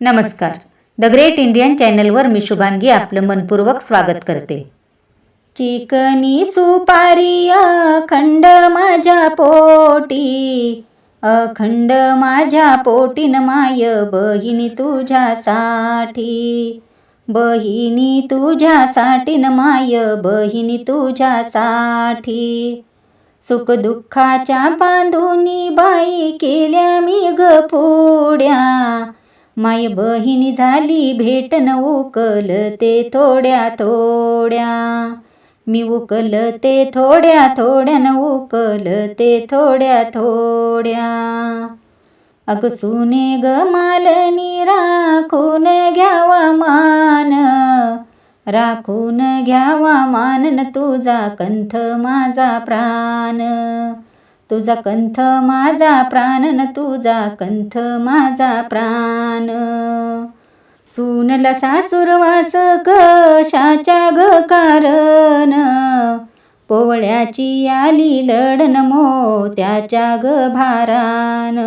नमस्कार. The great Indian चॅनलवर मी शुभांगी आपलं मनपूर्वक स्वागत करते. चिकनी सुपारी अखंड माझ्या पोटी अखंड माझ्या पोटीन माय बहिणी तुझ्यासाठी बहिणी तुझ्यासाठी न माय बहिणी तुझ्यासाठी सुखदुःखाच्या बांधुनी बाई केल्या मी ग पुड्या माय बहिणी झाली भेट न उकलते थोड्या थोड्या. मी उकलते थोड्या थोड्यान उकलते थोड्या थोड्या. अग सुने ग मालनी राखून घ्यावा मान. राखून घ्यावा मानन तुझा कंथ माझा प्राण. तुझा कंथ माझा प्राण न तुझा कंथ माझा प्राण. सुनला सासुरवास कशाच्या ग कारण? पोवळ्याची आली लढन मोत्याच्या ग भारान.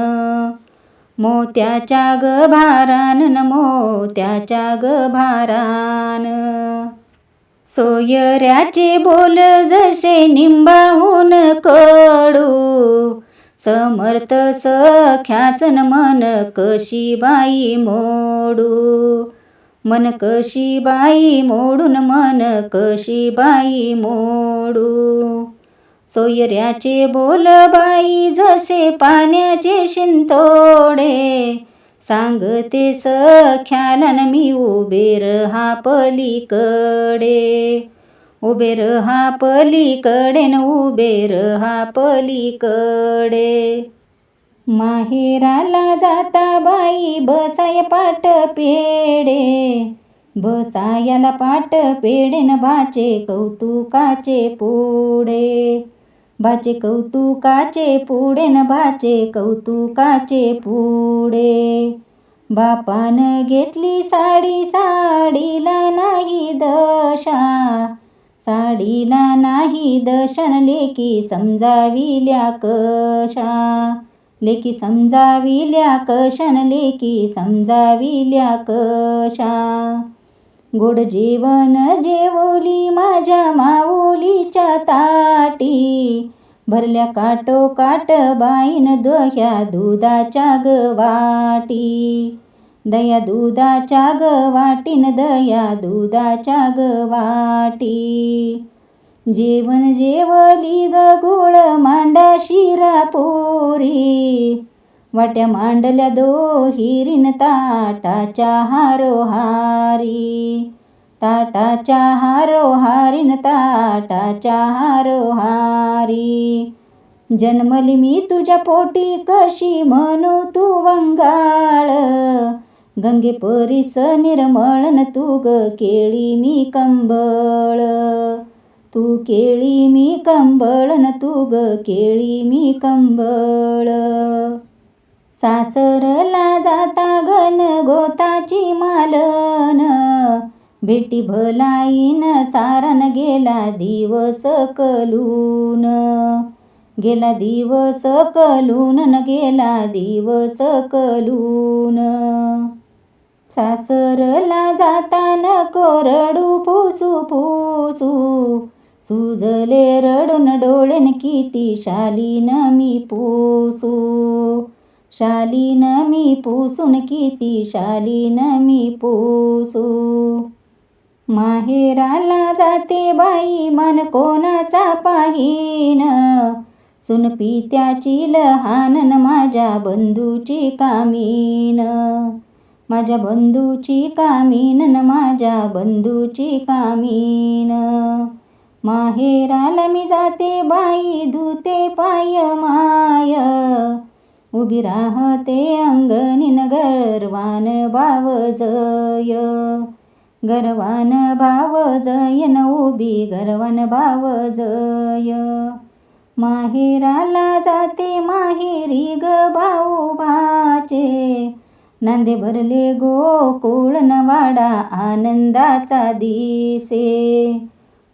मोत्याच्या ग भारान न मोत्याच्या ग भारान. सोयऱ्याचे बोल जसे निंबाहून कडू समर्थ सख्याचन मन कशी बाई मोडू. मन कशी बाई मोडून मन कशी बाई मोडू. सोयऱ्याचे बोल बाई जसे पाण्याचे शिंतोडे. सांगते सख्याला मी उबेर हा पलीकडे. उबेर हा पलीकडे न उबेर हा पलीकडे. माहेराला जाता बाई बसाय पाट पेडे बसायाला पाट पेडेन भाचे कौतुकाचे पुढे भाचे कौतुकाचे पुढे न भाचे कौतुकाचे पुढे. बापान घेतली साडी साडीला नाही दशा. साडीला नाही दशन लेकी समजाविल्या कशा. लेकी समजाविल्या कशन लेकी समजाविल्या कशा. गोड जेवण जेवली माझ्या माऊलीच्या ताटी. भरल्या काटो काट बाईन दह्या दुधाच्या गवाटी दया दुधाच्या गवाटीन दया दुधाच्या गवाटी जेवण जेवली ग गोळ मांडा शिरा पोरी. वाट्या मांडल्या दो हिरीन ताटाच्या हारोहारी ताटाच्या हारोहारीन ताटाच्या हारोहारी जन्मली मी तुझ्या पोटी कशी म्हणू तू वंगाळ गंगे परीस निर्मळन तू ग केळी मी कंबळ तू केळी मी कंबळन तू ग केळी मी कंबळ सासरला जाता घन गोताची मालन. भेटी भलाईन सारन गेला दिवस कलून. गेला दिवस कलून न गेला दिवस कलून. सासरला जाता न कोरडू पुसू पुसू. सुजले रडून डोळेन किती शालीन मी पुसू. शालीन मी पुसून किती शालीन मी पुसू. माहेराला जाते बाई मन कोणाचा पाहीन. सुनपी त्याची लहानन माझ्या बंधूची कामीन. माझ्या बंधूची कामीन न माझ्या बंधूची कामीन. माहेराला मी जाते बाई धुते पाय माय. उभी राहते अंगणीन गर्वान भाव जय. गर्वान भाव जय न उभी गर्वान भाव जय. माहेराला जाते माहेरी ग भाऊ भाचे. नांदे भरले गोकुळ वाडा आनंदाचा दिसे.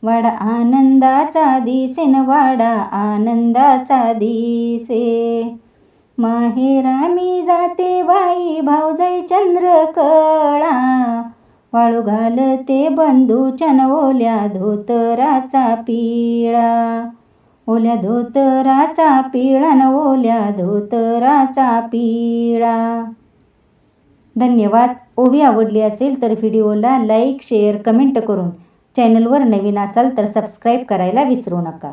वाडा आनंदाचा दिसे न वाडा आनंदाचा दिसे. माहेरा मी जाते बाई भाऊजाई चंद्रकळा वाळू घालते बंधूच्या न ओल्या धोतराचा पिळा. ओल्या धोतराचा पिळा न ओल्या धोतराचा पिळा. धन्यवाद. ओवी आवडली असेल तर व्हिडिओला लाईक शेअर कमेंट करून चॅनलवर नवीन असाल तर सबस्क्राईब करायला विसरू नका.